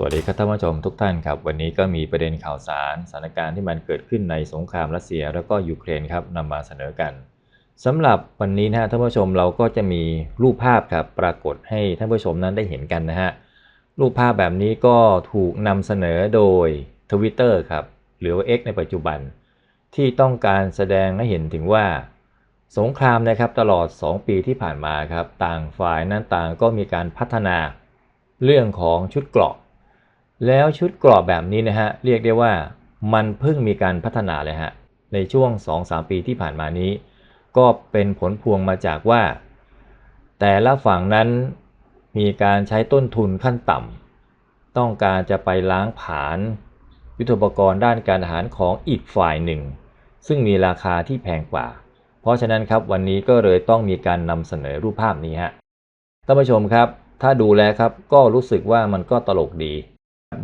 สวัสดีครับท่านผู้ชมทุกท่านครับ วันนี้ก็มีประเด็นข่าวสารสถานการณ์ที่มันเกิดขึ้นในสงครามรัสเซียแล้วก็ยูเครนครับนำมาเสนอกันสำหรับวันนี้นะฮะท่านผู้ชมเราก็จะมีรูปภาพครับปรากฏให้ท่านผู้ชมนั้นได้เห็นกันนะฮะรูปภาพแบบนี้ก็ถูกนำเสนอโดย Twitter ครับหรือว่า X ในปัจจุบัน ที่ต้องการแสดงให้เห็นถึงว่า สงครามนะครับตลอด 2 ปีที่ผ่านมาครับต่างฝ่ายนั้นต่างก็มีการพัฒนาเรื่องของชุดเกราะ แล้วชุดกราะแบบนี้นะฮะเรียกได้ว่ามันเพิ่งมีการพัฒนาเลยฮะในช่วง 2-3 ปีที่ผ่านมานี้ ก็เป็นผลพวงมาจากว่า แต่ละฝั่งนั้นมีการใช้ต้นทุนขั้นต่ำต้องการจะไปล้างผาญยุทธปกรณ์ด้านการทหารของอีกฝ่ายหนึ่ง ซึ่งมีราคาที่แพงกว่า เพราะฉะนั้นครับวันนี้ก็เลยต้องมีการนำเสนอรูปภาพนี้ฮะท่านผู้ชมครับ ถ้าดูแลครับก็รู้สึกว่ามันก็ตลกดี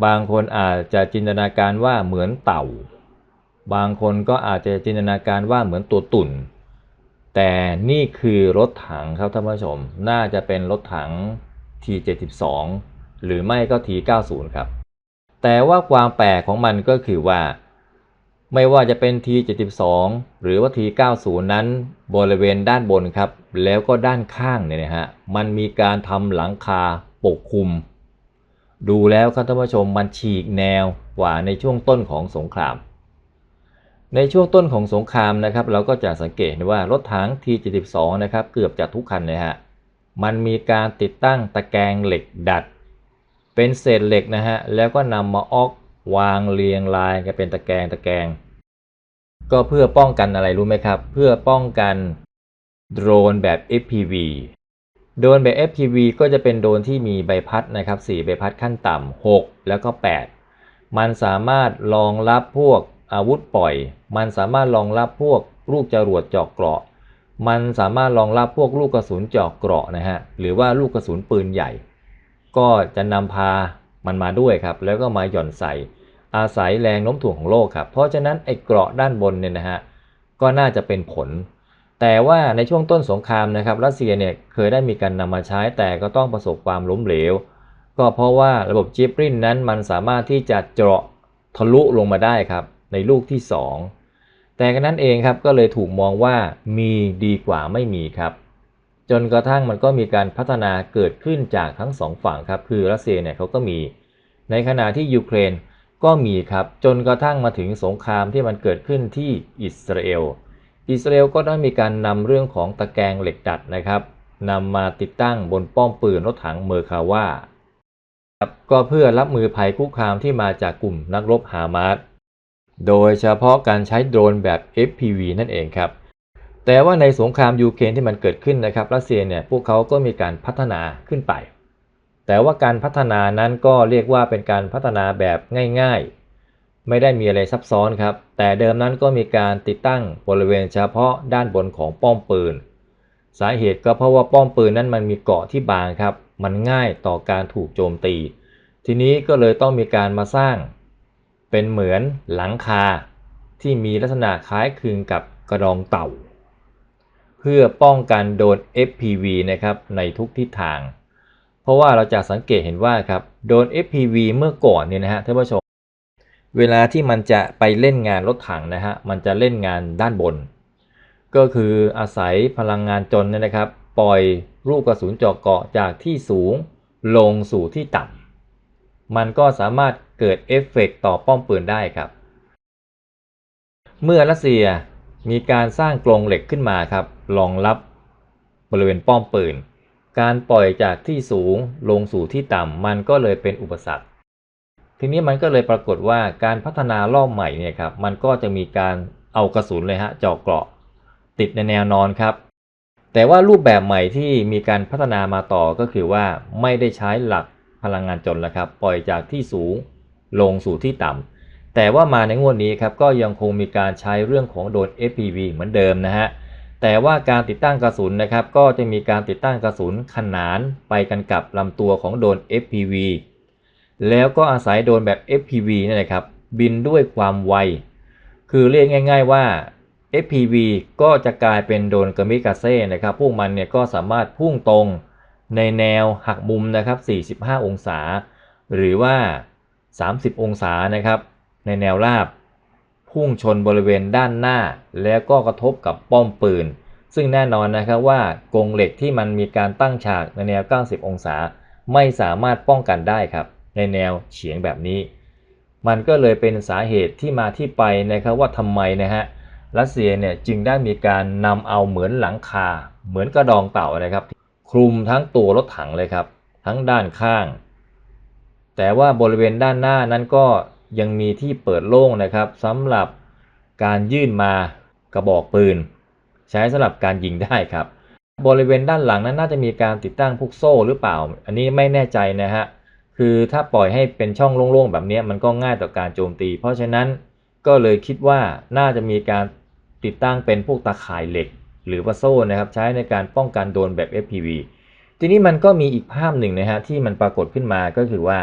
บางคนอาจจะจินตนาการว่าเหมือนเต่า บางคนก็อาจจะจินตนาการว่าเหมือนตัวตุ่น แต่นี่คือรถถังครับท่านผู้ชม น่าจะเป็นรถถัง T72 หรือไม่ก็ T90 ครับ แต่ว่าความแปลกของมันก็คือว่า ไม่ว่าจะเป็น T72 หรือว่า T90 นั้นบริเวณด้านบนครับ แล้วก็ด้านข้างเนี่ยนะฮะ มันมีการทำหลังคาปกคลุม ดูแล้วครับท่านผู้ชมมันฉีกแนวกว่าในช่วงต้นของสงคราม ในช่วงต้นของสงครามนะครับ เราก็จะสังเกตว่ารถถัง T72 นะครับเกือบจะทุกคันเลยฮะมันมีการติดตั้งตะแกรงเหล็กดัด เป็นเศษเหล็กนะฮะแล้วก็นำมาออกวางเรียงรายกันเป็นตะแกรงตะแกรงก็เพื่อป้องกันอะไรรู้ไหมครับ เพื่อป้องกันโดรนแบบ FPV โดรนแบบ FPV ก็จะเป็นโดรนที่มีใบพัดนะครับ4ใบพัดขั้นต่ำ6 แล้วก็ 8 มันสามารถรองรับพวกอาวุธปล่อย มันสามารถรองรับพวกลูกจรวดเจาะเกราะ มันสามารถรองรับพวกลูกกระสุนเจาะเกราะนะฮะ หรือว่าลูกกระสุนปืนใหญ่ ก็จะนำพามันมาด้วยครับ แล้วก็มาหย่อนใส่ อาศัยแรงโน้มถ่วงของโลกครับ เพราะฉะนั้นไอ้เกราะด้านบนเนี่ยนะฮะ ก็น่าจะเป็นผล แต่ว่าในช่วงต้นสงครามนะครับรัสเซียเนี่ยเคยได้มีการนำมาใช้แต่ก็ต้องประสบความล้มเหลว ก็เพราะว่าระบบจิปรินนั้นมันสามารถที่จะเจาะทะลุลงมาได้ครับในลูกที่ 2 แต่กันนั้นเองครับก็เลยถูกมองว่ามีดีกว่าไม่มีครับ จนกระทั่งมันก็มีการพัฒนาเกิดขึ้นจากทั้งสองฝั่งครับคือรัสเซียเนี่ยเขาก็มี ในขณะที่ยูเครนก็มีครับจนกระทั่งมาถึงสงครามที่มันเกิดขึ้นที่อิสราเอล อิสราเอลก็ได้มีการนำเรื่องของตะแกรงเหล็กดัดนะครับนำมาติดตั้งบนป้อมปืนรถถังเมอร์คาว่าครับก็เพื่อรับมือภัยคุกคามที่มาจากกลุ่มนักรบฮามาสโดยเฉพาะการใช้โดรนแบบ FPV นั่นเองครับ แต่ว่าในสงครามยูเครนที่มันเกิดขึ้นนะครับรัสเซียเนี่ยพวกเขาก็มีการพัฒนาขึ้นไป แต่ว่าการพัฒนานั้นก็เรียกว่าเป็นการพัฒนาแบบง่าย ๆ ไม่ได้มีอะไรซับซ้อนครับ แต่เดิมนั้นก็มีการติดตั้งบริเวณเฉพาะด้านบนของป้อมปืน สาเหตุก็เพราะว่าป้อมปืนนั้นมันมีเกาะที่บางครับ มันง่ายต่อการถูกโจมตี ทีนี้ก็เลยต้องมีการมาสร้าง เป็นเหมือนหลังคาที่มีลักษณะคล้ายคลึงกับกระดองเต่า เพื่อป้องกันโดน FPV นะครับในทุกทิศทาง เพราะว่าเราจะสังเกตเห็นว่าครับโดน FPV เมื่อก่อนเนี่ยนะฮะท่านผู้ชม เวลาที่มันจะไปเล่นงานรถถังนะฮะ มันจะเล่นงานด้านบน ก็คืออาศัยพลังงานจนเนี่ยนะครับ ปล่อยลูกกระสุนเจาะเกาะจากที่สูงลงสู่ที่ต่ำ มันก็สามารถเกิดเอฟเฟกต์ต่อป้อมปืนได้ครับ เมื่อรัสเซียมีการสร้างกรงเหล็กขึ้นมาครับ รองรับบริเวณป้อมปืน การปล่อยจากที่สูงลงสู่ที่ต่ำ มันก็เลยเป็นอุปสรรค ทีนี้มันก็เลยปรากฏว่าการพัฒนารอบใหม่เนี่ยครับมันก็จะมีการเอากระสุนเลยฮะเจาะเกราะ ติดในแนวนอนครับ แต่ว่ารูปแบบใหม่ที่มีการพัฒนามาต่อก็คือว่าไม่ได้ใช้หลักพลังงานจนแล้วครับปล่อยจากที่สูงลงสู่ที่ต่ำแต่ว่ามาในงวดนี้ครับก็ยังคงมีการใช้เรื่องของโดรน FPV เหมือนเดิมนะฮะแต่ว่าการติดตั้งกระสุนนะครับก็จะมีการติดตั้งกระสุนขนานไปกันกับลำตัวของโดรน FPV แล้วก็อาศัยโดรนแบบ FPV นี่นแหละครับ บินด้วยความไว คือเรียกง่าย ๆว่า FPV ก็จะกลายเป็นโดรนกามิกาเซ่นะครับ พวกมันเนี่ยก็สามารถพุ่งตรงในแนวหักมุมนะครับ 45 องศา หรือว่า 30 องศานะครับ ในแนวราบ พุ่งชนบริเวณด้านหน้า แล้วก็กระทบกับป้อมปืน ซึ่งแน่นอนนะครับว่ากรงเหล็กที่มันมีการตั้งฉากในแนว 90 องศา ไม่สามารถป้องกันได้ครับ ในแนวเฉียงแบบนี้ มันก็เลยเป็นสาเหตุที่มาที่ไปนะครับว่าทำไมนะฮะรัสเซียเนี่ยจึงได้มีการนำเอาเหมือนหลังคา เหมือนกระดองเต่านะครับคลุมทั้งตัวรถถังเลยครับ ทั้งด้านข้าง แต่ว่าบริเวณด้านหน้านั้นก็ยังมีที่เปิดโล่งนะครับสำหรับการยื่นมากระบอกปืน ใช้สำหรับการยิงได้ครับ บริเวณด้านหลังนั้นน่าจะมีการติดตั้งพวกโซ่หรือเปล่า อันนี้ไม่แน่ใจนะฮะ คือถ้าปล่อยให้เป็นช่องโล่งๆแบบนี้มันก็ง่ายต่อการโจมตี เพราะฉะนั้นก็เลยคิดว่าน่าจะมีการติดตั้งเป็นพวกตาข่ายเหล็ก หรือว่าโซ่นะครับใช้ในการป้องกันโดนแบบ FPV ทีนี้มันก็มีอีกภาพหนึ่งนะฮะที่มันปรากฏขึ้นมาก็คือว่า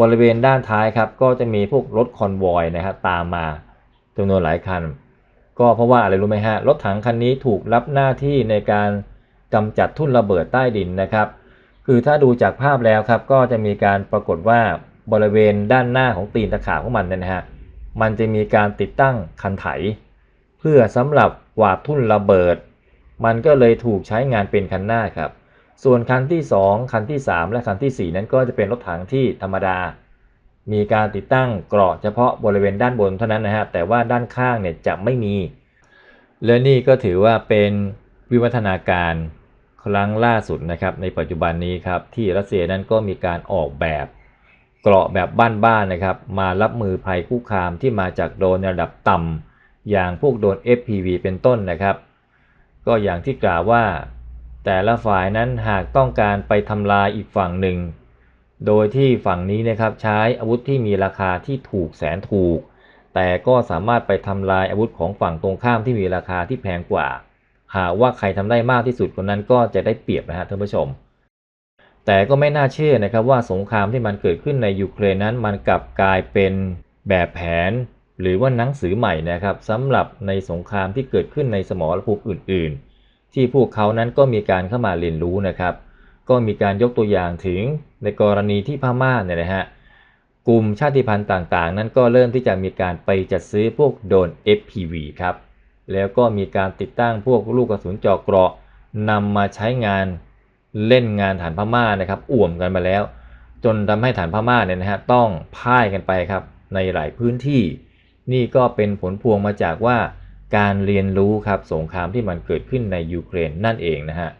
บริเวณด้านท้ายครับก็จะมีพวกรถคอนวอยนะครับตามมาจำนวนหลายคัน ก็เพราะว่าอะไรรู้ไหมฮะรถถังคันนี้ถูกรับหน้าที่ในการกำจัดทุ่นระเบิดใต้ดินนะครับ คือถ้าดูจากภาพแล้วครับก็จะมีการปรากฏว่าบริเวณด้านหน้าของตีนตะขาบของมันเนี่ยนะฮะมันจะมีการติดตั้งคันไถ เพื่อสำหรับกวาดทุ่นระเบิด มันก็เลยถูกใช้งานเป็นคันหน้าครับ ส่วนคันที่ 2 คันที่ 3 และคันที่ 4 นั้นก็จะเป็นรถถังที่ธรรมดา มีการติดตั้งเกราะเฉพาะบริเวณด้านบนเท่านั้นนะฮะแต่ว่าด้านข้างเนี่ยจะไม่มี และนี่ก็ถือว่าเป็นวิวัฒนาการ ครั้งล่าสุดนะครับในปัจจุบันนี้ครับที่รัสเซียนั้นก็มีการออกแบบเกราะแบบบ้านๆนะครับมารับมือภัยคุกคามที่มาจากโดรนในระดับต่ำอย่างพวกโดรน FPV เป็นต้นนะครับ ก็อย่างที่กล่าวว่า แต่ละฝ่ายนั้นหากต้องการไปทำลายอีกฝั่งหนึ่ง โดยที่ฝั่งนี้นะครับใช้อาวุธที่มีราคาที่ถูกแสนถูก แต่ก็สามารถไปทำลายอาวุธของฝั่งตรงข้ามที่มีราคาที่แพงกว่า หากว่าใครทำได้มากที่สุดคนนั้นก็จะได้เปรียบนะฮะท่านผู้ชม แต่ก็ไม่น่าเชื่อนะครับว่าสงครามที่มันเกิดขึ้นในยูเครนนั้นมันกลับกลายเป็นแบบแผน หรือว่าหนังสือใหม่นะครับสำหรับในสงครามที่เกิดขึ้นในสมรภูมิอื่น ๆ ที่พวกเขานั้นก็มีการเข้ามาเรียนรู้นะครับ ก็มีการยกตัวอย่างถึงในกรณีที่พม่าเนี่ยนะฮะกลุ่มชาติพันธุ์ต่างๆ นั้นก็เริ่มที่จะมีการไปจัดซื้อพวกโดรน FPV ครับ แล้วก็มีการติดตั้งพวกลูกกระสุนเจาะเกราะนำมาใช้งานเล่นงานฐานพม่านะครับอ่วมกันมาแล้ว จนทำให้ฐานพม่าเนี่ยนะฮะต้องพ่ายกันไปครับในหลายพื้นที่ นี่ก็เป็นผลพวงมาจากว่าการเรียนรู้ครับสงครามที่มันเกิดขึ้นในยูเครนนั่นเองนะฮะ